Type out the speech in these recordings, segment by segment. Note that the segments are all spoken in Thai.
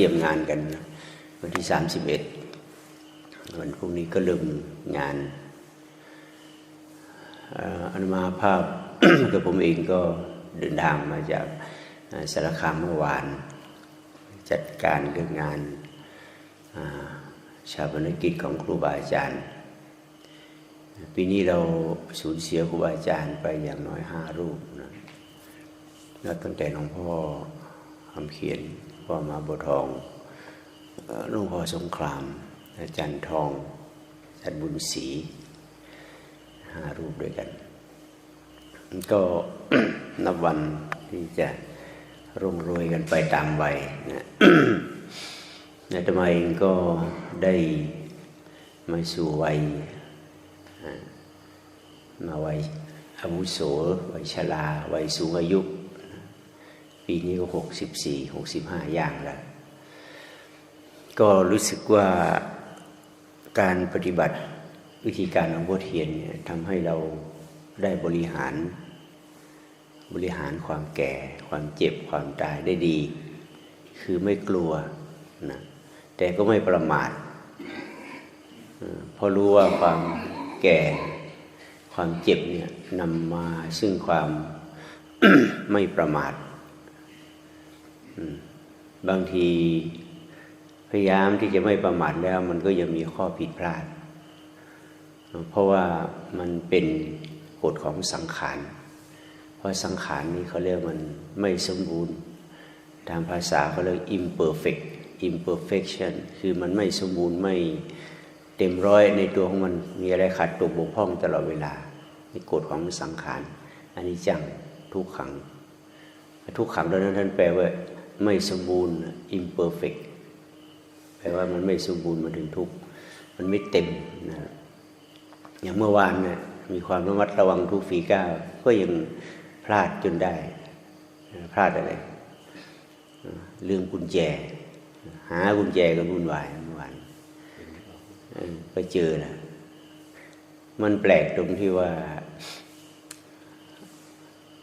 ตรียมงานกัน วันที่สามสิบเอ็ดวันพรุ่งนี้ก็เริ่มงานอนุมาภาพกับผมเองก็เดินทางมาจากสารคามเมื่อวาน จัดการเรื่องงานอ่าชาปนกิจของครูบาอาจารย์ ปีนี้เราสูญเสียครูบาอาจารย์ไปอย่างน้อยห้ารูปนะแล้วตั้งแต่หลวงพ่อคำเขียน พ่อมาบัวทองหลวงพ่อสงคราม อาจารย์ทองอาจารย์บุญศรีห้ารูปด้วยกัน ก็นับวันที่จะรุ่งโรยกันไปตามวัยนะอาตมาเองก็ได้มาสู่วัยมาวัยอาวุโสวัยชราวัยสูงอายุ ปีนี้ก็หกสิบสี่หกสิบห้าย่างแล้วก็รู้สึกว่าการปฏิบัติวิธีการของพ่อเทียนเนี่ยทำให้เราได้บริหาร บริหารความแก่ ความเจ็บความตายได้ดี คือไม่กลัวนะแต่ก็ไม่ประมาทเพราะรู้ว่าความแก่ความเจ็บเนี่ยนำมาซึ่งความไม่ประมาท บางทีพยายามที่จะไม่ประมาทแล้ว มันก็ยังมีข้อผิดพลาด เพราะว่ามันเป็นกฎของสังขาร เพราะสังขารนี้เขาเรียกมันไม่สมบูรณ์ตามภาษาเขาเรียก imperfect imperfection คือมันไม่สมบูรณ์ไม่เต็มร้อยในตัวของมันมีอะไรขาดตกบกพร่องตลอดเวลานี่กฎของสังขารอันนี้จังทุกขัง ทุกขังตอนนั้นท่านแปลว่า ไม่สมบูรณ์ imperfect แปลว่ามันไม่สมบูรณ์มาถึงทุกข์มันไม่เต็มนะอย่างเมื่อวานเนี่ยมีความระมัดระวังทุกฝีก้าวก็ยังพลาดจนได้ พลาดอะไรเรื่องกุญแจ หากุญแจก็วุ่นวายเมื่อวานก็เจอนะมันแปลกตรงที่ว่า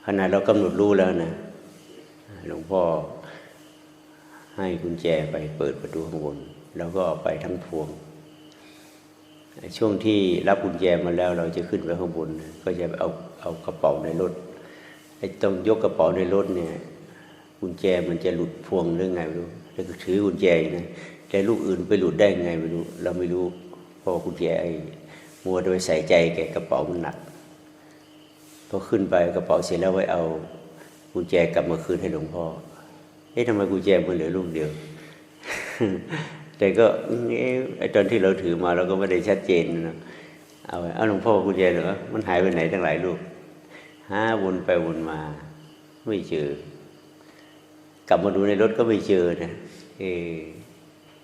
ขณะเรากำหนดรู้แล้วนะหลวงพ่อ ให้กุญแจไปเปิดประตูข้างบน แล้วก็เอาไปทั้งพวง ช่วงที่รับกุญแจมาแล้วเราจะขึ้นไปข้างบน ก็จะเอาเอากระเป๋าในรถไอ้ต้องยกกระเป๋าในรถเนี่ยกุญแจมันจะหลุดพวงหรือไงไม่รู้แล้วก็ถือกุญแจนะแต่ลูกอื่นไปหลุดได้ไงไม่รู้ เราไม่รู้เพราะว่ากุญแจไอ้มัวโดยใส่ใจแกกระเป๋ามันหนักพอขึ้นไปกระเป๋าเสร็จแล้วไว้เอากุญแจกลับมาคืนให้หลวงพ่อ เอ๊ะทำไมกุญแจมันเหลือลูกเดียว แต่ก็เอ๊ะไอตอนที่เราถือมาเราก็ไม่ได้ชัดเจนนะเอาไว้เอาหลวงพ่อกุญแจเหรอมันหายไปไหนตั้งหลายลูกหาวนไปวนมา ไม่เจอ กลับมาดูในรถก็ไม่เจอนะเออ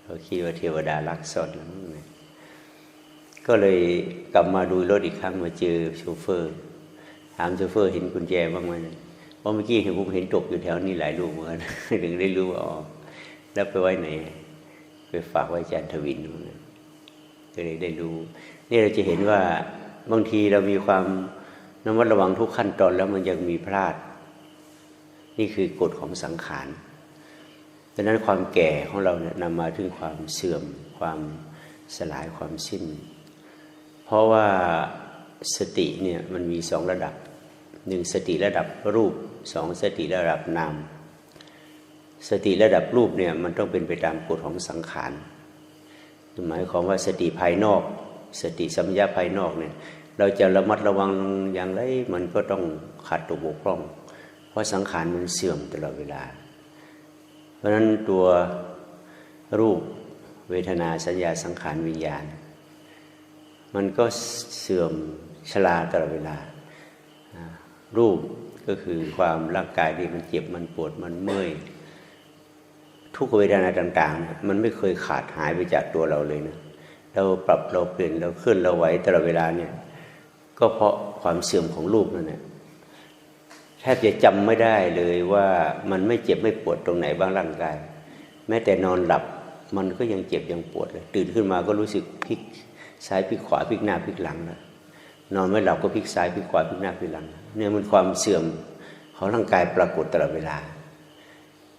เขาคิดว่าเทวดารักซ่อนแล้วมั้งนะก็เลยกลับมาดูรถอีกครั้งมาเจอโชเฟอร์ ถามโชเฟอร์เห็นกุญแจบ้างไหมนะ เพราะเมื่อกี้เห็นผมเห็นตกอยู่แถวนี้หลายลูกเหมือนถึงได้รู้ว่าอ๋อแล้วไปไว้ไหน ไปฝากไว้อาจารย์ทวินนู่นก็เลยได้รู้ นี่เราจะเห็นว่าบางทีเรามีความระมัดระวังทุกขั้นตอนแล้วมันยังมีพลาด นี่คือกฎของสังขารดังนั้นความแก่ของเราเนี่ยนำมาถึงความเสื่อม ความสลายความสิ้น เพราะว่าสติเนี่ยมันมีสองระดับ หนึ่งสติระดับรูปสองสติระดับนามสติระดับรูปเนี่ยมันต้องเป็นไปตามกฎของสังขารหมายความว่าสติภายนอก สติสัมยาภายนอกเนี่ยเราจะระมัดระวังอย่างไรมันก็ต้องขาดตกบกพร่อง เพราะสังขารมันเสื่อมตลอดเวลา เพราะฉะนั้นตัวรูปเวทนาสัญญาสังขารวิญญาณ มันก็เสื่อมชราตลอดเวลา รูปก็คือความร่างกายที่มันเจ็บมันปวดมันเมื่อยทุกเวทนาต่างๆ มันไม่เคยขาดหายไปจากตัวเราเลยนะเราปรับเราเปลี่ยนเราเคลื่อนเราไหวตลอดเวลาเนี่ยก็เพราะความเสื่อมของรูปนั่นแหละแทบจะจำไม่ได้เลยว่ามันไม่เจ็บไม่ปวดตรงไหนบ้างร่างกาย แม้แต่นอนหลับมันก็ยังเจ็บยังปวดเลยตื่นขึ้นมาก็รู้สึกพลิกซ้ายพลิกขวาพลิกหน้าพลิกหลังแล้วนอนไม่หลับก็พลิกซ้ายพลิกขวาพลิกหน้าพลิกหลัง เนี่ยมันความเสื่อมของร่างกายปรากฏตลอดเวลา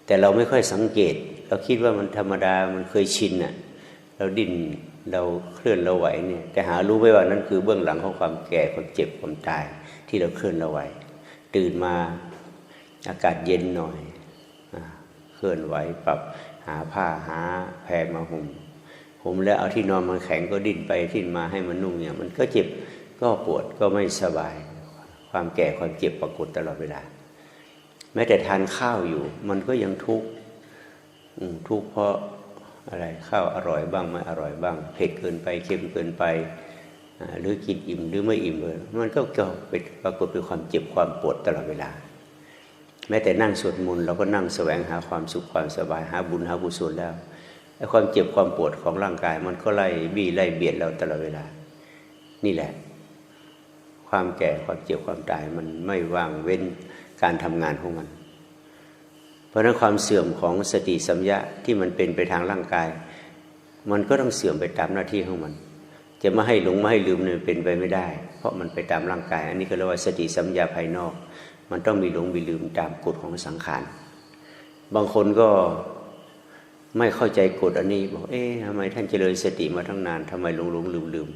แต่เราไม่ค่อยสังเกต เราคิดว่ามันธรรมดามันเคยชินน่ะเราดิ้นเราเคลื่อนเราไหวเนี่ยแต่หารู้ไหมว่านั่นคือเบื้องหลังของความแก่ความเจ็บความตายที่เราเคลื่อนเราไหว ตื่นมาอากาศเย็นหน่อยอเคลื่อนไหวปรับหาผ้าหาแพรมาห่มห่มแล้วเอาที่นอนมันแข็งก็ดิ้นไปดิ้นมาให้มันนุ่มเนี่ยมันก็เจ็บก็ปวดก็ไม่สบาย ความแก่ความเจ็บปรากฏตลอดเวลา แม้แต่ทานข้าวอยู่ มันก็ยังทุกข์ทุกข์เพราะอะไรข้าวอร่อยบ้างไม่อร่อยบ้าง เผ็ดเกินไปเค็มเกินไป หรือกินอิ่มหรือไม่อิ่มเลยมันก็เก็เป็นปรากฏเป็นความเจ็บความปวดตลอดเวลา แม้แต่นั่งสวดมนต์เราก็นั่งแสวงหาความสุขความสบายหาบุญหากุศลแล้วไอ้ความเจ็บความปวดของร่างกาย มันก็ไล่บี้ไล่เบียดเราตลอดเวลา นี่แหละ ความแก่ความเจ็บความตายมันไม่ว่างเว้นการทำงานของมัน เพราะนั้นความเสื่อมของสติสัมยะที่มันเป็นไปทางร่างกาย มันก็ต้องเสื่อมไปตามหน้าที่ของมัน จะไม่ให้หลงไม่ให้ลืมเนี่ยเป็นไปไม่ได้ เพราะมันไปตามร่างกาย อันนี้ก็เรียกว่าสติสัมยาภายนอก มันต้องมีหลงมีลืมตามกฎของสังขารบางคนก็ไม่เข้าใจกฎอันนี้บอกเอ๊ะทำไมท่านเจริญสติมาทั้งนานทำไมหลงหลงลืมลืม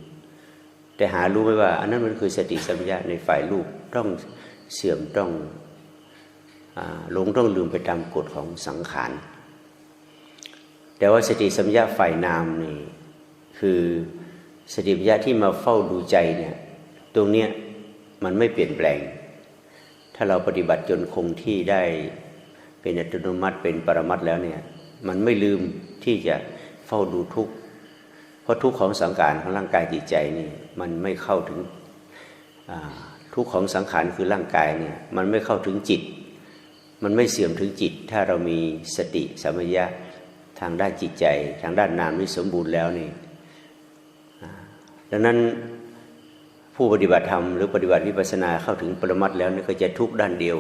แต่หารู้ไหมว่า อันนั้นมันคือสติสัมยาในฝ่ายรูปต้องเสื่อมต้องหลงต้องลืมไปตามกฎของสังขารแต่ว่าสติสัมยาฝ่ายนามนี่คือสติสัมยาที่มาเฝ้าดูใจเนี่ยตรงเนี้ยมันไม่เปลี่ยนแปลง ถ้าเราปฏิบัติจนคงที่ได้เป็นอัตโนมัติเป็นปรมัตแล้วเนี่ยมันไม่ลืมที่จะเฝ้าดูทุกข์ เพราะทุกข์ของสังขารของร่างกายจิตใจนี่มันไม่เข้าถึงทุกข์ของสังขารคือร่างกายเนี่ยมันไม่เข้าถึงจิต มันไม่เสื่อมถึงจิต ถ้าเรามีสติสัมปชัญญะทางด้านจิตใจ ทางด้านนามนี่สมบูรณ์แล้วนี่ดังนั้นผู้ปฏิบัติธรรมหรือปฏิบัติวิปัสสนาเข้าถึงปรมัตแล้วนี่ก็จะทุกด้านเดียว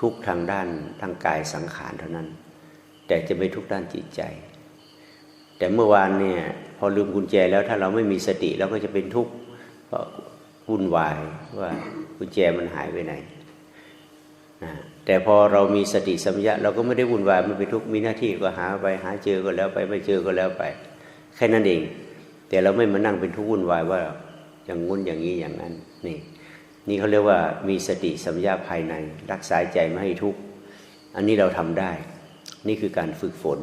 ทุกทางด้านทางกายสังขารเท่านั้น แต่จะไม่ทุกด้านจิตใจ แต่เมื่อวานเนี่ยพอลืมกุญแจแล้วถ้าเราไม่มีสติเราก็จะเป็นทุกข์วุ่นวายว่ากุญแจมันหายไปไหนนะแต่พอเรามีสติสัมปชัญญะเราก็ไม่ได้วุ่นวายไม่ไปทุกข์มีหน้าที่ก็หาไปหาเจอก็แล้วไปไม่เจอก็แล้วไป แค่นั้นเอง แต่เราไม่มานั่งเป็นทุกข์วุ่นวายว่าอย่างงุ้นอย่างนี้อย่างนั้นนี่นี่เขาเรียกว่ามีสติสัมยาภายใน รักษาใจไม่ให้ทุกข์อันนี้เราทำได้ นี่คือการฝึกฝน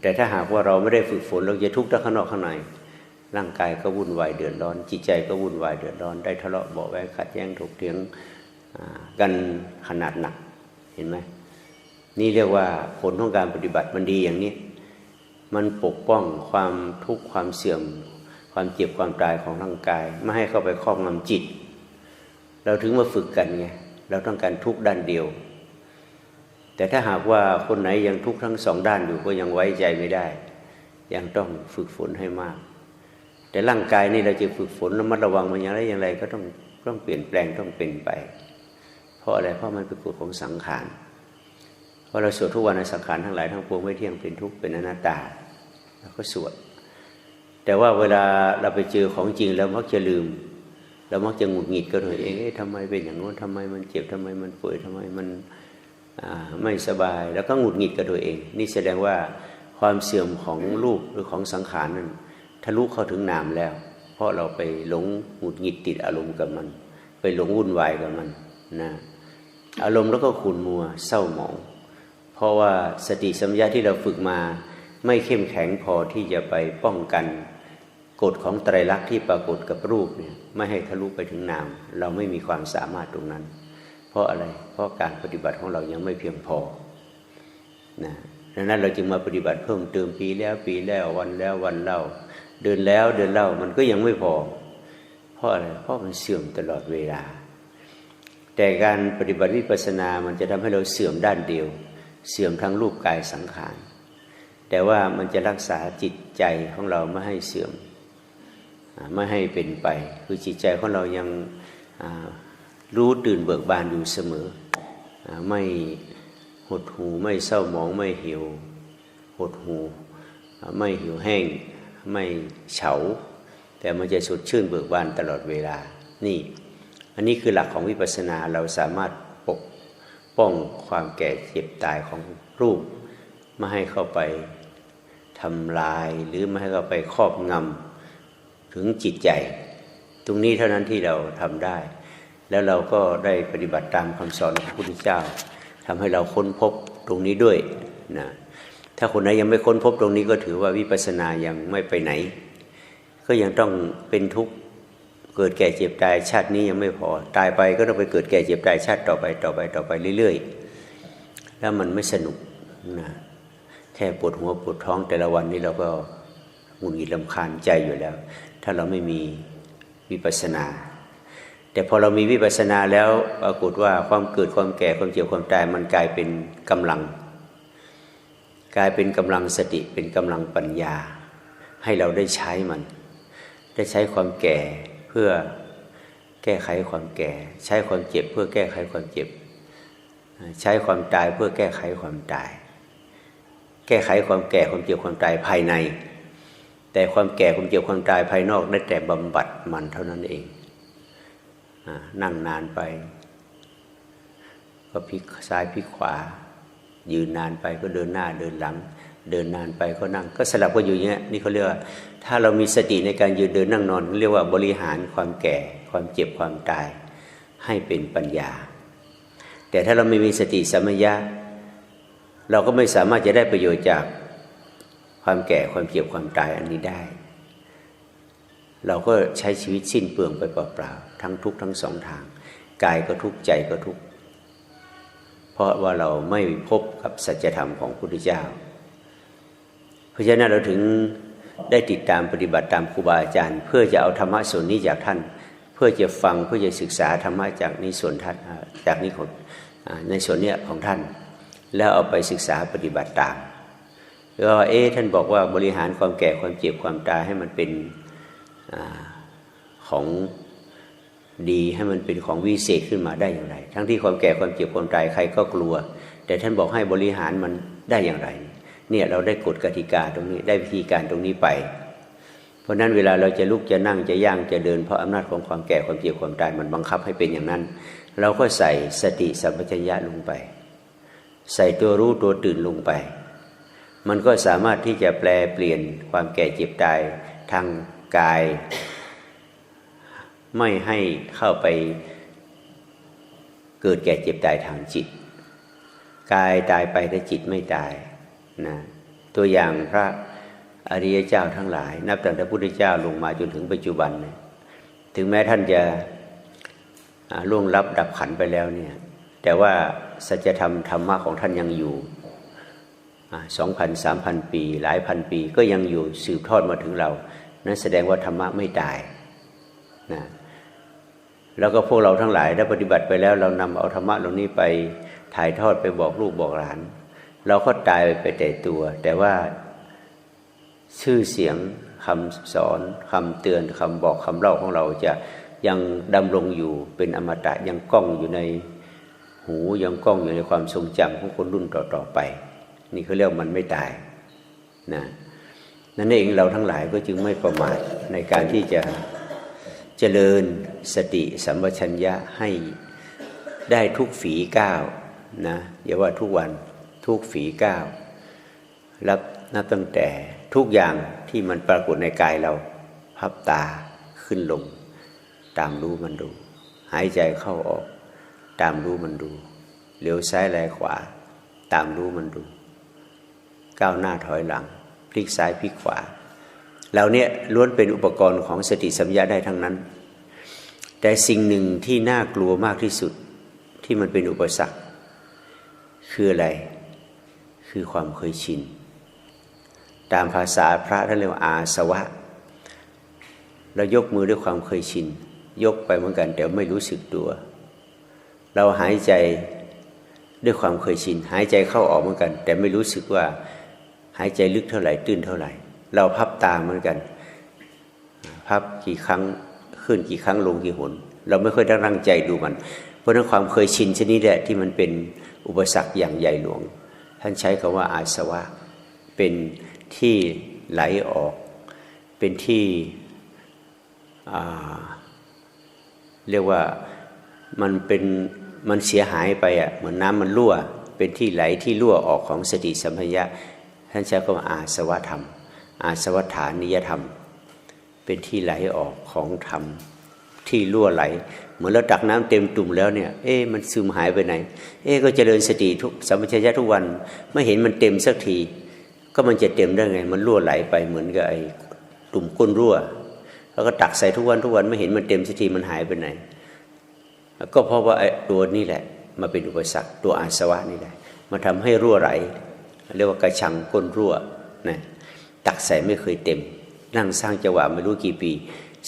แต่ถ้าหากว่าเราไม่ได้ฝึกฝนเราจะทุกข์ทั้งข้างนอกข้างใน ร่างกายก็วุ่นวายเดือดร้อน จิตใจก็วุ่นวายเดือดร้อน ได้ทะเลาะเบาะแวงขัดแย้งถกเถียงกันขนาดหนักเห็นไหมนี่เรียกว่าผลของการปฏิบัติมันดีอย่างนี้ มันปกป้องความทุกข์ความเสื่อม ความเจ็บความตายของร่างกาย ไม่ให้เข้าไปครอบงำจิต เราถึงมาฝึกกันไงเราต้องการทุกด้านเดียว แต่ถ้าหากว่าคนไหนยังทุกข์ทั้งสองด้านอยู่ก็ยังไว้ใจไม่ได้ ยังต้องฝึกฝนให้มาก แต่ร่างกายนี่เราจะฝึกฝนระมัดระวังมันอย่างไรอย่างไรก็ต้องต้องเปลี่ยนแปลงต้องเป็นไป เพราะอะไรเพราะมันเป็นกฎของสังขารเพราะเราสวดทุกวันในสังขารทั้งหลายทั้งปวงไม่เที่ยงเป็นทุกข์เป็นอนัตตาเราก็สวด แต่ว่าเวลาเราไปเจอของจริงแล้วมักจะลืมเรามักจะหงุดหงิดกับตัวเองเอ๊ะทำไมเป็นอย่างโน้นทำไมมันเจ็บทำไมมันป่วยทำไมมัน ไม่สบายแล้วก็หงุดหงิดกับตัวเอง นี่แสดงว่าความเสื่อมของรูปหรือของสังขารนั้นทะลุเข้าถึงนามแล้ว เพราะเราไปหลงหงุดหงิดติดอารมณ์กับมัน ไปหลงวุ่นวายกับมันนะอารมณ์แล้วก็ขุนมัวเศร้าหมอง เพราะว่าสติสัมยาที่เราฝึกมาไม่เข้มแข็งพอที่จะไปป้องกันกฎของไตรลักษณ์ที่ปรากฏกับรูปเนี่ยไม่ให้ทะลุไปถึงนาม เราไม่มีความสามารถตรงนั้น ราะอะไร เพราะการปฏิบัติของเรายังไม่เพียงพอนะดังนั้นเราจึงมาปฏิบัติเพิ่มเติมปีแล้วปีแล้ววันแล้ววันเล่า เดินแล้วเดินเล่ามันก็ยังไม่พอ เพราะอะไรเพราะมันเสื่อมตลอดเวลา แต่การปฏิบัติวิปัสสนามันจะทำให้เราเสื่อมด้านเดียว เสื่อมทั้งรูปกายสังขาร แต่ว่ามันจะรักษาจิตใจของเราไม่ให้เสื่อมไม่ให้เป็นไป คือจิตใจของเรายัง รู้ตื่นเบิกบานอยู่เสมอ ไม่หดหูไม่เศร้าหมองไม่หิวหดหู ไม่หิวแห้ง ไม่เฉา แต่มันจะสดชื่นเบิกบานตลอดเวลานี่ อันนี้คือหลักของวิปัสสนาเราสามารถปกป้องความแก่เจ็บตายของรูปไม่ให้เข้าไปทำลายหรือไม่ให้เข้าไปครอบงำถึงจิตใจ ตรงนี้เท่านั้นที่เราทำได้ แล้วเราก็ได้ปฏิบัติตามคำสอนของพระพุทธเจ้าทำให้เราค้นพบตรงนี้ด้วยนะถ้าคนไหนยังไม่ค้นพบตรงนี้ก็ถือว่าวิปัสสนายังไม่ไปไหน ก็ยังต้องเป็นทุกข์เกิดแก่เจ็บตายชาตินี้ยังไม่พอตายไปก็ต้องไปเกิดแก่เจ็บตายชาติต่อไปต่อไปต่อไปเรื่อย ๆ แล้วมันไม่สนุกนะแค่ปวดหัวปวดท้องแต่ละวันนี้เราก็หงุดหงิดลำคาญใจอยู่แล้ว ถ้าเราไม่มีวิปัสสนา แต่พอเรามีวิปัสสนาแล้วปรากฏว่าความเกิดความแก่ความเจ็บความตายมันกลายเป็นกำลัง กลายเป็นกำลังสติเป็นกำลังปัญญา ให้เราได้ใช้มัน ได้ใช้ความแก่เพื่อแก้ไขความแก่ ใช้ความเจ็บเพื่อแก้ไขความเจ็บ ใช้ความตายเพื่อแก้ไขความตาย แก้ไขความแก่ความเจ็บความตายภายใน แต่ความแก่ความเจ็บความตายภายนอกได้แต่บำบัดมันเท่านั้นเอง นั่งนานไป ก็พลิกซ้ายพลิกขวา ยืนนานไปก็เดินหน้าเดินหลัง เดินนานไปก็นั่ง ก็สลับกันอยู่อย่างนี้นี่เขาเรียกว่าถ้าเรามีสติในการยืนเดินนั่งนอน เรียกว่าบริหารความแก่ ความเจ็บความตาย ให้เป็นปัญญา แต่ถ้าเราไม่มีสติสัมปชัญญะเราก็ไม่สามารถจะได้ประโยชน์จากความแก่ความเจ็บความตายอันนี้ได้ เราก็ใช้ชีวิตสิ้นเปลืองไปเปล่าๆ ทั้งทุกทั้งสองทางกายก็ทุกข์ใจก็ทุกข์เพราะว่าเราไม่พบกับสัจธรรมของพระพุทธเจ้า เพราะฉะนั้นเราถึงได้ติดตามปฏิบัติตามครูบาอาจารย์ เพื่อจะเอาธรรมะส่วนนี้จากท่าน เพื่อจะฟังเพื่อจะศึกษาธรรมะจากนี้ส่วนท่านจากนี้ของในส่วนเนี้ยของท่าน แล้วเอาไปศึกษาปฏิบัติตามแล้วเอ๊ท่านบอกว่าบริหารความแก่ความเจ็บความตายให้มันเป็นอของ ดีให้มันเป็นของวิเศษขึ้นมาได้อย่างไร ทั้งที่ความแก่ความเจ็บความตายใครก็กลัว แต่ท่านบอกให้บริหารมันได้อย่างไร เนี่ยเราได้กฎกติกาตรงนี้ได้วิธีการตรงนี้ไป เพราะนั้นเวลาเราจะลุกจะนั่งจะย่างจะเดินเพราะอำนาจของความแก่ความเจ็บความตายมันบังคับให้เป็นอย่างนั้น เราก็ใส่สติสัมปชัญญะลงไป ใส่ตัวรู้ตัวตื่นลงไป มันก็สามารถที่จะแปลเปลี่ยนความแก่เจ็บตายทางกาย ไม่ให้เข้าไปเกิดแก่เจ็บตายทางจิต กายตายไปแต่จิตไม่ตายนะตัวอย่างพระอริยเจ้าทั้งหลาย นับตั้งแต่พระพุทธเจ้าลงมาจนถึงปัจจุบันถึงแม้ท่านจะล่วงลับดับขันไปแล้วเนี่ยแต่ว่าสัจธรรมธรรมะของท่านยังอยู่สองพันสามพันปี หลายพันปีก็ยังอยู่สืบทอดมาถึงเรา นั่นแสดงว่าธรรมะไม่ตายนะ แล้วก็พวกเราทั้งหลายได้ปฏิบัติไปแล้ว เรานำเอาธรรมะเหล่านี้ไปถ่ายทอดไปบอกลูกบอกหลาน เราก็ตายไปแต่ตัว แต่ว่าชื่อเสียงคำสอนคำเตือนคำบอกคำเล่าของเราจะยังดำรงอยู่เป็นอมตะยังก้องอยู่ในหูยังก้องอยู่ในความทรงจำของคนรุ่นต่อๆไป นี่เขาเรียกมันไม่ตายนะนั่นเองเราทั้งหลายก็จึงไม่ประมาทในการที่จะ เจริญสติสัมปชัญญะให้ได้ทุกฝีก้าวนะอย่าว่าทุกวันทุกฝีก้าวรับนับตั้งแต่ทุกอย่างที่มันปรากฏในกายเราพับตาขึ้นลง ตามรู้มันดู หายใจเข้าออก ตามรู้มันดูเลี้ยวซ้ายแลขวา ตามรู้มันดู ก้าวหน้าถอยหลัง พลิกซ้ายพลิกขวา เหล่านี้ล้วนเป็นอุปกรณ์ของสติสัมยาได้ทั้งนั้น แต่สิ่งหนึ่งที่น่ากลัวมากที่สุดที่มันเป็นอุปสรรค คืออะไร คือความเคยชิน ตามภาษาพระท่านเรียกว่าอาสวะ เรายกมือด้วยความเคยชิน ยกไปเหมือนกันแต่ไม่รู้สึกตัว เราหายใจด้วยความเคยชิน หายใจเข้าออกเหมือนกัน แต่ไม่รู้สึกว่าหายใจลึกเท่าไหร่ตื้นเท่าไหร่ เราพับตาเหมือนกัน พับกี่ครั้งขึ้นกี่ครั้งลงกี่หน เราไม่ค่อยได้ตั้งใจดูมัน เพราะนั้นความเคยชินชนิดแหละที่มันเป็นอุปสรรคอย่างใหญ่หลวง ท่านใช้คำว่าอาสวะ เป็นที่ไหลออก เป็นที่เรียกว่ามันเป็นมันเสียหายไปอะเหมือนน้ำมันรั่ว เป็นที่ไหลที่รั่วออกของสติสัมปชัญญะท่านใช้คำว่าอาสวะธรรม อาสวัฏฐานิยธรรม เป็นที่ไหลออกของธรรมที่รั่วไหล เหมือนเราตักน้ำเต็มตุ่มแล้วเนี่ยเอ๊ะมันซึมหายไปไหน เอ๊ะก็เจริญสติทุกสัมปชัญญะทุกวันไม่เห็นมันเต็มสักที ก็มันจะเต็มได้ไง มันรั่วไหลไปเหมือนกับไอ้ตุ่มก้นรั่ว แล้วก็ตักใส่ทุกวันทุกวันไม่เห็นมันเต็มสักทีมันหายไปไหน ก็เพราะว่าไอ้ตัวนี้แหละมาเป็นอุปสรรคตัวอาสวะนี่แหละมาทำให้รั่วไหล เรียกว่ากระชังก้นรั่วนะ ตักใส่ไม่เคยเต็ม นั่งสร้างจังหวะไม่รู้กี่ปี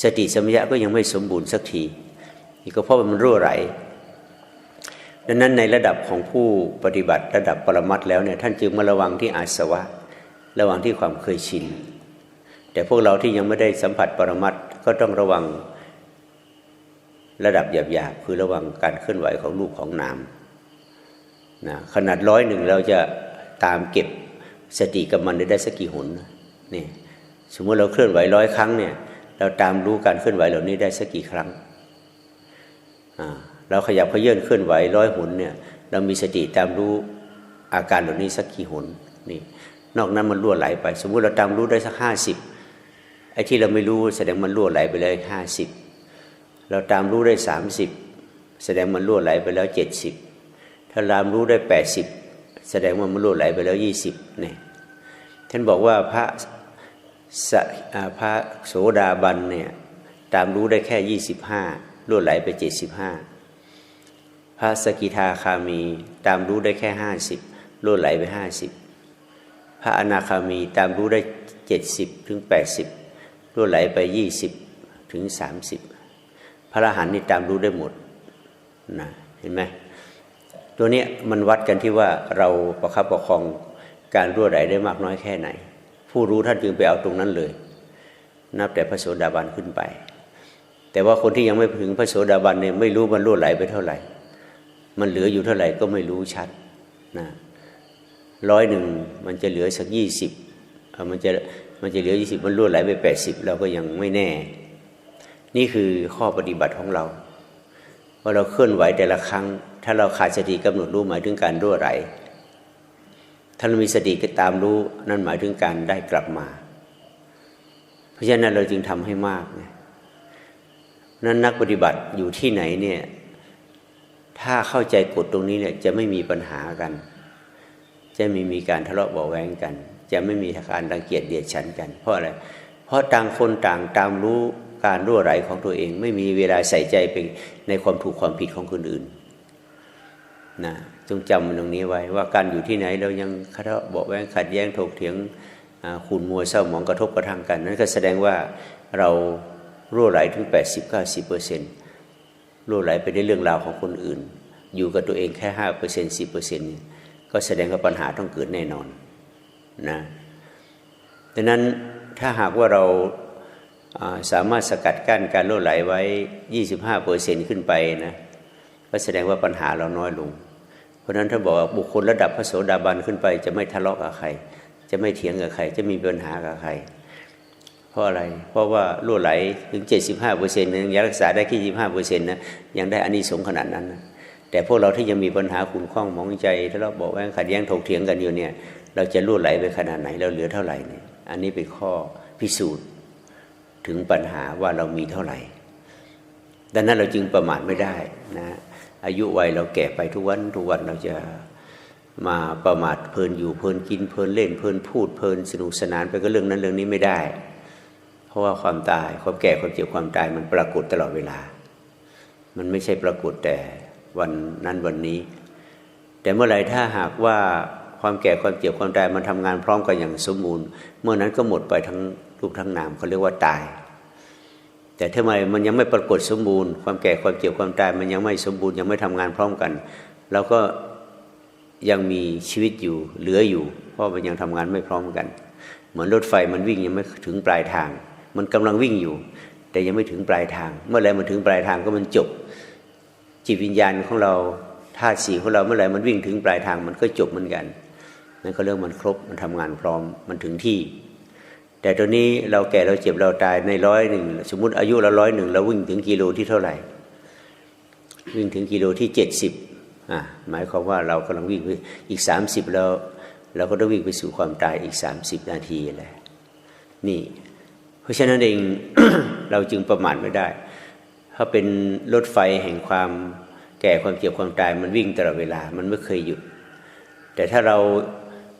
สติสมัยะก็ยังไม่สมบูรณ์สักทีนี่ก็เพราะมันรั่วไหลดังนั้นในระดับของผู้ปฏิบัติระดับปรมัตถ์แล้วเนี่ยท่านจึงมาระวังที่อาสวะ ระวังที่ความเคยชิน แต่พวกเราที่ยังไม่ได้สัมผัสปรมัตถ์ก็ต้องระวังระดับหยาบๆคือระวังการเคลื่อนไหวของรูปของนามนะขนาดร้อยหนึ่งเราจะตามเก็บสติกับมันได้สักกี่หนนี่ สมมติเราเคลื่อนไหวร้อยครั้งเนี่ย เราตามรู้การเคลื่อนไหวเหล่านี้ได้สักกี่ครั้งเราขยับเขยื่นเคลื่อนไหวร้อยหนเนี่ย เรามีสติตามรู้อาการเหล่านี้สักกี่หนนี่ นอกนั้นมันล่วไหลไป สมมุติเราตามรู้ได้สักห้าสิบไอ้ที่เราไม่รู้แสดงมันล่วไหลไปเลยห้าสิบเราตามรู้ได้สามสิบแสดงมันล่วไหลไปแล้วเจ็ดสิบถ้าตามรู้ได้แปดสิบแสดงว่ามันล่วไหลไปแล้วยี่สิบเนี่ยท่านบอกว่าพระ พระโสดาบันเนี่ยตามรู้ได้แค่ยี่สิบห้าล่วไหลไปเจ็ดสิบห้าพระสกิทาคามีตามรู้ได้แค่ห้าสิบล่วไหลไปห้าสิบพระอนาคามีตามรู้ได้เจ็ดสิบถึงแปดสิบล่วไหลไปยี่สิบถึงสามสิบพระอรหันต์นี่ตามรู้ได้หมดนะเห็นไหมตัวนี้มันวัดกันที่ว่าเราประคับประคองการรั่วไหลได้มากน้อยแค่ไหน ผู้รู้ท่านจึงไปเอาตรงนั้นเลย นับแต่พระโสดาบันขึ้นไป แต่ว่าคนที่ยังไม่ถึงพระโสดาบันเนี่ยไม่รู้มันรั่วไหลไปเท่าไหร่ มันเหลืออยู่เท่าไหร่ก็ไม่รู้ชัดนะร้อยหนึ่งมันจะเหลือสักยี่สิบมันจะมันจะเหลือยี่สิบมันรั่วไหลไปแปดสิบเราก็ยังไม่แน่ นี่คือข้อปฏิบัติของเราว่าเราเคลื่อนไหวแต่ละครั้ง ถ้าเราขาดสติกำหนดรู้หมายถึงการรั่วไหล ถ้าเรามีสติก็ตามรู้ นั่นหมายถึงการได้กลับมา เพราะฉะนั้นเราจึงทำให้มากนนั้นนักปฏิบัติอยู่ที่ไหนเนี่ยถ้าเข้าใจกฎตรงนี้เนี่ยจะไม่มีปัญหากัน จะไม่มีการทะเลาะเบาแวงกัน จะไม่มีการรังเกียจเดียดฉันกัน เพราะอะไรเพราะต่างคนต่างตามรู้การรั่วไหลของตัวเอง ไม่มีเวลาใส่ใจไปในความถูกความผิดของคนอื่นนะ จงจำตรงนี้ไว้ ว่าการอยู่ที่ไหนเรายังคาะบอกแวงขัดแย้งถกเถียงขุนมัวเศร้าหมองกระทบกระทั่งกันนั่นก็แสดงว่าเรารั่วไหลถึง 80-90%เปอร์เซ็นต์รั่วไหลไปในเรื่องราวของคนอื่น อยู่กับตัวเองแค่ห้าเปอร์เซนต์สิบเปอร์เซนต์ก็แสดงว่าปัญหาต้องเกิดแน่นอนนะดังนั้นถ้าหากว่าเราสามารถสกัดกั้นการรั่วไหลไว้ 25เปอร์เซนต์ขึ้นไปนะก็แสดงว่าปัญหาเราน้อยลง ราะฉะนั้นถ้าบอกว่าบุคคลระดับพระโสดาบันขึ้นไป จะไม่ทะเลาะกับใคร จะไม่เถียงกับใคร จะมีปัญหากับใคร เพราะอะไร เพราะว่ารั่วไหลถึง 75เปอร์เซ็นต์ยังรักษาได้แค่25เปอร์เซ็นต์นะยังได้อานิสงส์ขนาดนั้นนะแต่พวกเราที่ยังมีปัญหาขุ่นข้องมองใจทะเลาะบอกแว้งขัดแย้งถกเถียงกันอยู่เนี่ย เราจะรั่วไหลไปขนาดไหนเราเหลือเท่าไหร่เนี่ยอันนี้เป็นข้อพิสูจน์ถึงปัญหาว่าเรามีเท่าไหร่ดังนั้นเราจึงประมาทไม่ได้นะ อายุวัยเราแก่ไปทุกวันทุกวันเราจะมาประมาทเพลินอยู่เพลินกินเพลินเล่นเพลินพูดเพลินสนุกสนานไปก็เรื่องนั้นเรื่องนี้ไม่ได้ เพราะว่าความตายความแก่ความเจ็บความตายมันปรากฏตลอดเวลา มันไม่ใช่ปรากฏแต่วันนั้นวันนี้ แต่เมื่อไรถ้าหากว่าความแก่ความเจ็บความตายมันทำงานพร้อมกันอย่างสมบูรณ์ เมื่อนั้นก็หมดไปทั้งรูปทั้งนามเขาเรียกว่าตาย แต่ทำไมมันยังไม่ปรากฏสมบูรณ์ ความแก่ความเจ็บความตายมันยังไม่สมบูรณ์ยังไม่ทำงานพร้อมกันเราก็ยังมีชีวิตอยู่เหลืออยู่ เพราะมันยังทำงานไม่พร้อมกัน เหมือนรถไฟมันวิ่งยังไม่ถึงปลายทาง มันกำลังวิ่งอยู่ แต่ยังไม่ถึงปลายทาง เมื่อไรมันถึงปลายทางก็มันจบ จิตวิญญาณของเราธาตุสีของเราเมื่อไรมันวิ่งถึงปลายทางมันก็จบเหมือนกันนั่นก็เรื่องมันครบมันทำงานพร้อมมันถึงที่ แต่ตัวนี้เราแก่เราเจ็บเราตายในร้อยหนึ่งสมมติอายุเราร้อยหนึ่งเราวิ่งถึงกิโลที่เท่าไหร่ วิ่งถึงกิโลที่เจ็ดสิบอ่าหมายความว่าเรากำลังวิ่งไปอีก30แล้วเราก็ต้องวิ่งไปสู่ความตายอีก30นาทีแหละนี่ เพราะฉะนั้นเองเราจึงประมาทไม่ได้ ถ้าเป็นรถไฟแห่งความแก่ความเจ็บความตายมันวิ่งตลอดเวลา มันไม่เคยหยุด แต่ถ้าเรา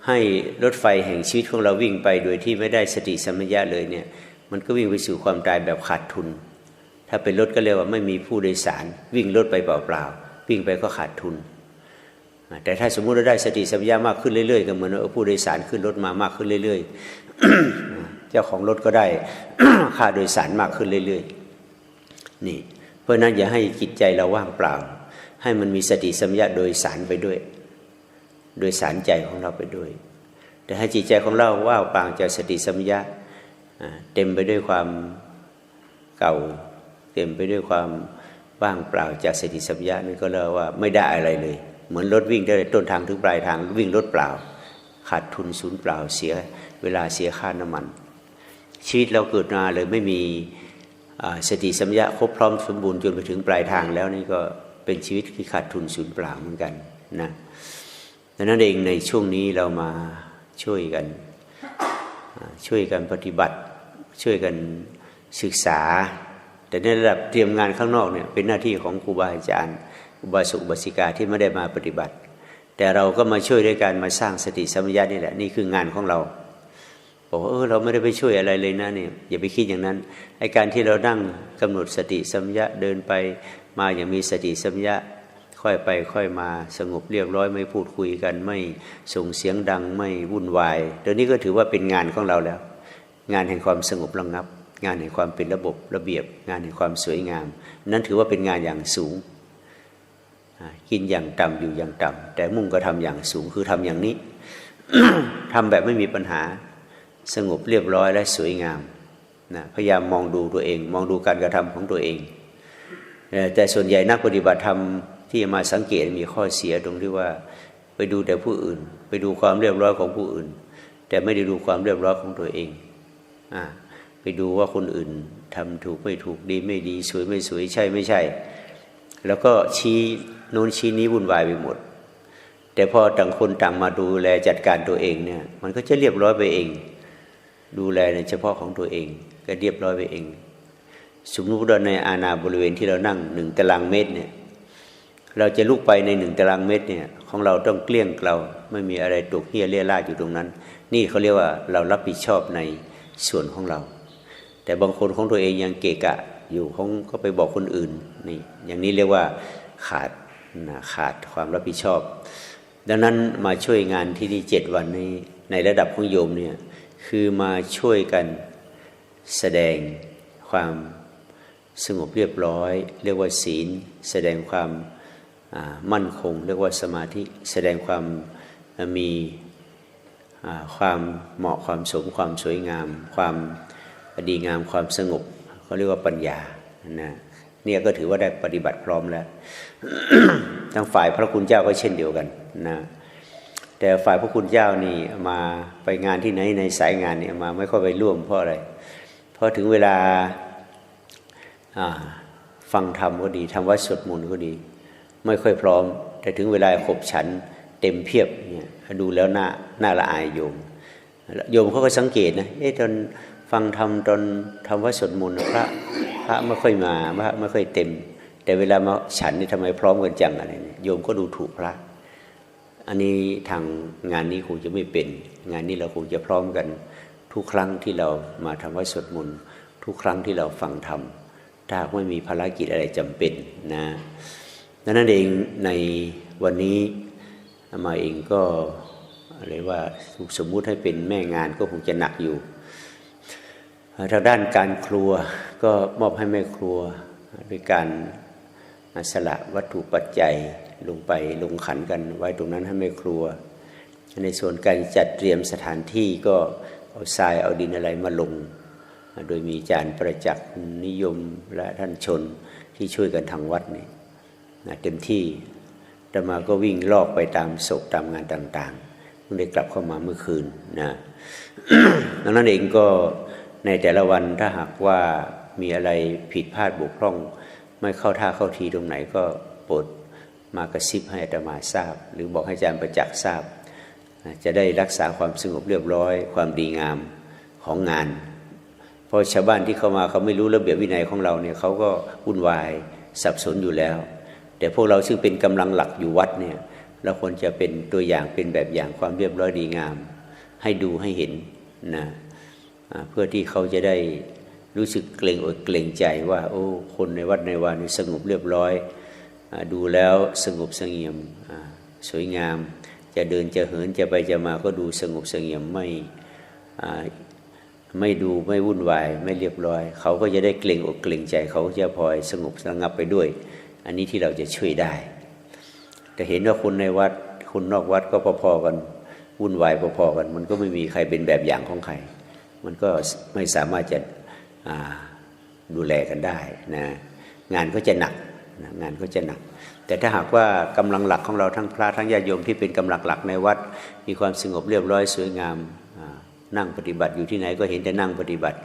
ให้รถไฟแห่งชีวิตของเราวิ่งไป โดยที่ไม่ได้สติสัมปชัญญะเลยเนี่ย มันก็วิ่งไปสู่ความตายแบบขาดทุน ถ้าเป็นรถก็เรียกว่าไม่มีผู้โดยสาร วิ่งรถไปเปล่าๆวิ่งไปก็ขาดทุน แต่ถ้าสมมุติเราได้สติสัมปชัญญะมากขึ้นเรื่อยๆก็เหมือนผู้โดยสารขึ้นรถมามากขึ้นเรื่อย ๆ เจ้าของรถก็ได้ค่าโดยสารมากขึ้นเรื่อยๆนี่ เพราะนั้นอย่าให้จิตใจเราว่างเปล่า ให้มันมีสติสัมปชัญญะโดยสารไปด้วย โดยสารใจของเราไปด้วย แต่ให้จิตใจของเราว่างเปล่าจากสติสัมปชัญญะเต็มไปด้วยความเก่า เต็มไปด้วยความว่างเปล่าจากสติสัมปชัญญะนั่นก็เรียกว่าไม่ได้อะไรเลย เหมือนรถวิ่งได้ต้นทางถึงปลายทางวิ่งรถเปล่า ขาดทุนศูนย์เปล่าเสียเวลาเสียค่าน้ำมัน ชีวิตเราเกิดมาเลยไม่มีสติสัมปชัญญะครบพร้อมสมบูรณ์จนไปถึงปลายทางแล้วนี่ก็เป็นชีวิตที่ขาดทุนศูนย์เปล่าเหมือนกันนะ ดังนั้นเองในช่วงนี้เรามาช่วยกันช่วยกันปฏิบัติ ช่วยกันศึกษา แต่ในระดับเตรียมงานข้างนอกเนี่ยเป็นหน้าที่ของครูบาอาจารย์อุบาสกอุบาสิกาที่ไม่ได้มาปฏิบัติ แต่เราก็มาช่วยด้วยการมาสร้างสติสัมปชัญญะนี่แหละนี่คืองานของเราบอกว่าเออเราไม่ได้ไปช่วยอะไรเลยนะเนี่ยอย่าไปคิดอย่างนั้นไอการที่เรานั่งกำหนดสติสัมปญะเดินไปมาอย่างมีสติสัมปญะ ค่อยไปค่อยมาสงบเรียบร้อยไม่พูดคุยกัน ไม่ส่งเสียงดังไม่วุ่นวายเดี๋ยวนี้ก็ถือว่าเป็นงานของเราแล้ว งานแห่งความสงบระงับ งานแห่งความเป็นระบบระเบียบ งานแห่งความสวยงาม นั่นถือว่าเป็นงานอย่างสูง กินอย่างต่ำอยู่อย่างต่ำแต่มุ่งก็ทำอย่างสูงคือทำอย่างนี้ทำแบบไม่มีปัญหาสงบเรียบร้อยและสวยงามนะพยายามมองดูตัวเอง มองดูการกระทำของตัวเอง แต่ส่วนใหญ่นักปฏิบัติธรรม ที่มาสังเกตมีข้อเสียตรงที่ว่า ไปดูแต่ผู้อื่น ไปดูความเรียบร้อยของผู้อื่น แต่ไม่ได้ดูความเรียบร้อยของตัวเองอไปดูว่าคนอื่นทำถูกไม่ถูกดีไม่ดี สวยไม่สวยใช่ไม่ใช่ แล้วก็ชี้โน้นชี้นี้วุ่นวายไปหมด แต่พอต่างคนต่างมาดูแลจัดการตัวเองเนี่ย มันก็จะเรียบร้อยไปเอง ดูแลในเฉพาะของตัวเอง ก็เรียบร้อยไปเอง สมมติว่าในอาณาบริเวณที่เรานั่งหนึ่งตารางเมตรเนี่ย เราจะลุกไปในหนึ่งตารางเมตรเนี่ยของเราต้องเกลี้ยงเกลาไม่มีอะไรตกเฮียเลี่ยราดอยู่ตรงนั้น นี่เขาเรียกว่าเรารับผิดชอบในส่วนของเรา แต่บางคนของตัวเองยังเกะกะอยู่เขาก็ไปบอกคนอื่นนี่อย่างนี้เรียกว่าขาดนะขาดความรับผิดชอบ ดังนั้นมาช่วยงานที่นี่เจ็ดวันนี้ในระดับของโยมเนี่ยคือมาช่วยกันแสดงความสงบเรียบร้อย เรียกว่าศีล แสดงความ มั่นคง เรียกว่าสมาธิแสดงความมีความเหมาะความสมความสวยงาม ความดีงามความสงบเขาเรียกว่าปัญญานะเนี่ยก็ถือว่าได้ปฏิบัติพร้อมแล้วทั้งฝ่ายพระคุณเจ้าก็เช่นเดียวกันนะแต่ฝ่ายพระคุณเจ้านี่มาไปงานที่ไหนในสายงานเนี่ยมาไม่ค่อยไปร่วมเพราะอะไรเพราะถึงเวลาฟังธรรมก็ดีทำวัดสวดมนต์ก็ดี ไม่ค่อยพร้อม แต่ถึงเวลาขบฉันเต็มเพียบเนี่ยดูแล้วหน่าหน่าละอายโยม โยมเขาก็สังเกตนะเอ๊ะตอนฟังธรรมตอนทำวัดสวดมนต์พระพระไม่ค่อยมาพระไม่ค่อยเต็ม แต่เวลามาฉันนี่ทำไมพร้อมกันจังอะไรเนี่ยโยมก็ดูถูกพระอันนี้ทางงานนี้คงจะไม่เป็น งานนี้เราคงจะพร้อมกัน ทุกครั้งที่เรามาทำวัดสวดมนต์ทุกครั้งที่เราฟังธรรมถ้าไม่มีภารกิจอะไรจำเป็นนะ ดังนั้นเองในวันนี้มาเองก็อะไรว่าสมมุติให้เป็นแม่งานก็คงจะหนักอยู่ทางด้านการครัวก็มอบให้แม่ครัวด้วยการสละวัตถุปัจจัยลงไปลงขันกันไว้ตรงนั้นให้แม่ครัว ในส่วนการจัดเตรียมสถานที่ก็เอาทรายเอาดินอะไรมาลง โดยมีอาจารย์ประจักษ์นิยมและท่านชนที่ช่วยกันทางวัดนี่ เต็มที่ตมาก็วิ่งลอกไปตามศพตามงานต่างๆเพิ่งได้กลับเข้ามาเมื่อคืนนะดังนั้นเองก็ในแต่ละวันถ้าหากว่ามีอะไรผิดพลาดบกพร่อง ไม่เข้าท่าเข้าทีตรงไหนก็โปรดมากระซิบให้อาตมาทราบ หรือบอกให้อาจารย์ประจักษ์ทราบ จะได้รักษาความสงบเรียบร้อย ความดีงามของงาน เพราะชาวบ้านที่เข้ามาเขาไม่รู้ระเบียบวินัยของเราเนี่ยเขาก็วุ่นวายสับสนอยู่แล้ว แต่พวกเราซึ่งเป็นกำลังหลักอยู่วัดเนี่ยเราควรจะเป็นตัวอย่างเป็นแบบอย่างความเรียบร้อยดีงาม ให้ดูให้เห็นนะเพื่อที่เขาจะได้รู้สึกเกรงอกเกรงใจว่า โอ้ คนในวัดในวานี่สงบเรียบร้อยอดูแล้วสงบสงี่ยมสวยงาม จะเดินจะเหินจะไปจะมาก็ดูสงบสงี่ยมไม่ไม่ดูไม่วุ่นวายไม่เรียบร้อย เขาก็จะได้เกรงอกเกรงใจ เขาจะพลอยสงบระงับไปด้วย อันนี้ที่เราจะช่วยได้ แต่เห็นว่าคนในวัดคนนอกวัดก็พอๆกันวุ่นวายพอๆกัน มันก็ไม่มีใครเป็นแบบอย่างของใคร มันก็ไม่สามารถจะดูแลกันได้นะงานก็จะหนักนะงานก็จะหนัก แต่ถ้าหากว่ากำลังหลักของเราทั้งพระทั้งญาติโยมที่เป็นกำลังหลักในวัด มีความสงบเรียบร้อยสวยงามนั่งปฏิบัติอยู่ที่ไหนก็เห็นแต่นั่งปฏิบัติ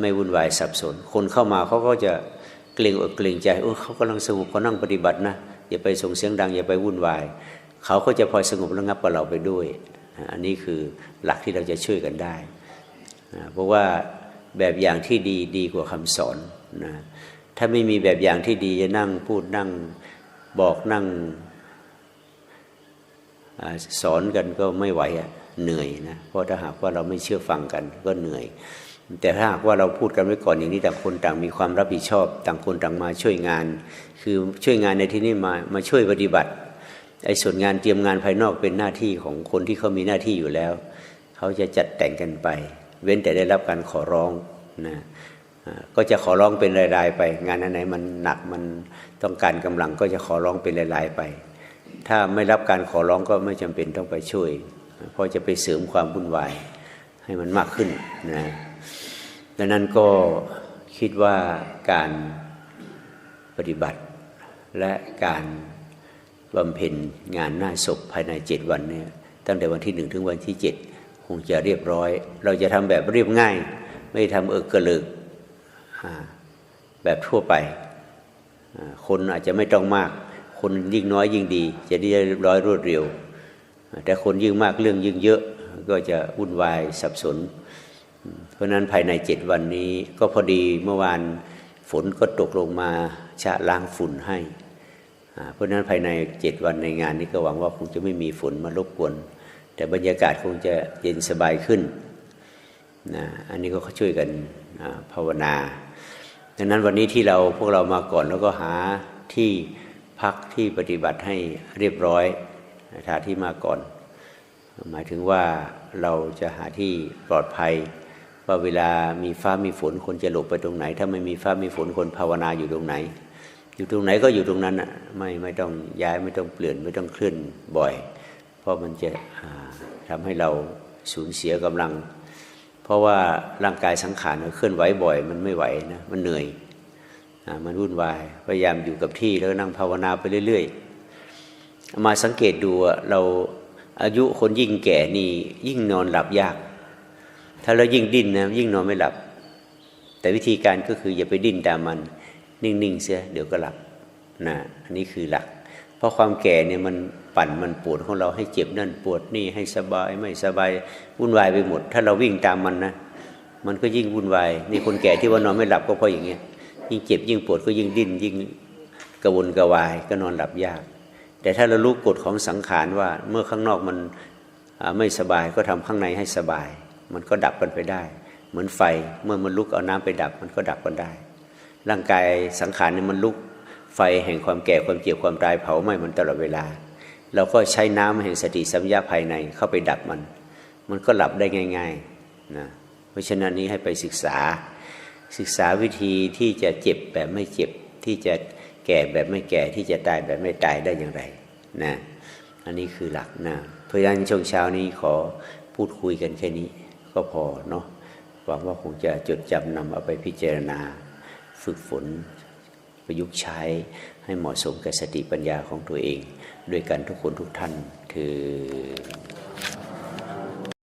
ไม่วุ่นวายสับสน คนเข้ามาเขาก็จะ เกรงอกเกรงใจโอ้เขากำลังสงบเขานั่งปฏิบัตินะอย่าไปส่งเสียงดัง อย่าไปวุ่นวายเขาก็จะพลอยสงบระงับกับเราไปด้วย อันนี้คือหลักที่เราจะช่วยกันได้ เพราะว่าแบบอย่างที่ดีดีกว่าคำสอนนะถ้าไม่มีแบบอย่างที่ดีจะนั่งพูดนั่งบอกนั่งอสอนกันก็ไม่ไหวอะเหนื่อยนะเพราะถ้าหากว่าเราไม่เชื่อฟังกันก็เหนื่อย แต่ถ้าหากว่าเราพูดกันไว้ก่อนอย่างนี้ต่างคนต่างมีความรับผิดชอบ ต่างคนต่างมาช่วยงาน คือช่วยงานในที่นี้มามาช่วยปฏิบัติไอ้ส่วนงานเตรียมงานภายนอกเป็นหน้าที่ของคนที่เขามีหน้าที่อยู่แล้ว เขาจะจัดแต่งกันไป เว้นแต่ได้รับการขอร้องนะก็จะขอร้องเป็นรายๆไป งานอันไหนมันหนักมันต้องการกำลังก็จะขอร้องเป็นรายๆไป ถ้าไม่รับการขอร้องก็ไม่จำเป็นต้องไปช่วย เพราะจะไปเสริมความวุ่นวายให้มันมากขึ้นนะ ดังนั้นก็คิดว่าการปฏิบัติและการบำเพ็ญงานหน้าศพภายในเจ็ดวันเนี่ยตั้งแต่วันที่หนึ่งถึงวันที่เจ็ดคงจะเรียบร้อย เราจะทำแบบเรียบง่าย ไม่ทำเอิกระเลิกแบบทั่วไป คนอาจจะไม่ต้องมาก คนยิ่งน้อยยิ่งดี จะได้เรียบร้อยรวดเร็ว แต่คนยิ่งมากเรื่องยิ่งเยอะ ก็จะวุ่นวายสับสน เพราะนั้นภายในเจ็ดวันนี้ก็พอดีเมื่อวานฝนก็ตกลงมาชะล้างฝุ่นให้ เพราะนั้นภายในเจ็ดวันในงานนี้ก็หวังว่าคงจะไม่มีฝนมารบกวน แต่บรรยากาศคงจะเย็นสบายขึ้นนะอันนี้ก็ช่วยกันภาวนาดังนั้นวันนี้ที่เราพวกเรามาก่อนแล้วก็หาที่พักที่ปฏิบัติให้เรียบร้อยหาที่มาก่อน หมายถึงว่าเราจะหาที่ปลอดภัย ว่าเวลามีฟ้ามีฝนคนจะหลบไปตรงไหน ถ้าไม่มีฟ้ามีฝนคนภาวนาอยู่ตรงไหน อยู่ตรงไหนก็อยู่ตรงนั้นอะไม่ไม่ต้องย้ายไม่ต้องเปลี่ยนไม่ต้องเคลื่อนบ่อย เพราะมันจะอ่าทำให้เราสูญเสียกำลัง เพราะว่าร่างกายสังขารเคลื่อนไหวบ่อย มันไม่ไหวนะมันเหนื่อยอามันวุ่นวายพยายามอยู่กับที่แล้วนั่งภาวนาไปเรื่อย ๆ มาสังเกตดูเราอายุคนยิ่งแก่นี่ยิ่งนอนหลับยาก ถ้าเรายิ่งดิ้นนะยิ่งนอนไม่หลับ แต่วิธีการก็คืออย่าไปดิ้นตามมัน นิ่งๆเสียเดี๋ยวก็หลับนะอันนี้คือหลัก เพราะความแก่เนี่ยมันปั่นมันปวดของเราให้เจ็บนั่นปวดนี่ให้สบายไม่สบายวุ่นวายไปหมด ถ้าเราวิ่งตามมันนะมันก็ยิ่งวุ่นวายนี่คนแก่ที่ว่านอนไม่หลับก็เพราะอย่างเงี้ยยิ่งเจ็บยิ่งปวดก็ยิ่งดิ้นยิ่งกระวนกระวายก็นอนหลับยาก แต่ถ้าเรารู้กฎของสังขารว่าเมื่อข้างนอกมันไม่สบายก็ทำข้างในให้สบาย มันก็ดับกันไปได้ เหมือนไฟเมื่อมันลุกเอาน้ำไปดับ มันก็ดับกันได้ ร่างกายสังขารเนี่ยมันลุก ไฟแห่งความแก่ความเจ็บความตายเผาไหม้มันตลอดเวลา เราก็ใช้น้ำแห่งสติสัมยาภายในเข้าไปดับมัน มันก็หลับได้ง่ายๆนะเพราะฉะนั้นนี้ให้ไปศึกษา ศึกษาวิธีที่จะเจ็บแบบไม่เจ็บที่จะแก่แบบไม่แก่ที่จะตายแบบไม่ตายได้อย่างไรนะอันนี้คือหลักนะเพราะฉะนั้นช่วงเช้านี้ขอพูดคุยกันแค่นี้ ก็พอเนาะหวังว่าคงจะจดจำนำเอาไปพิจารณาฝึกฝนประยุกต์ใช้ให้เหมาะสมกับสติปัญญาของตัวเอง ด้วยกันทุกคนทุกท่านคือ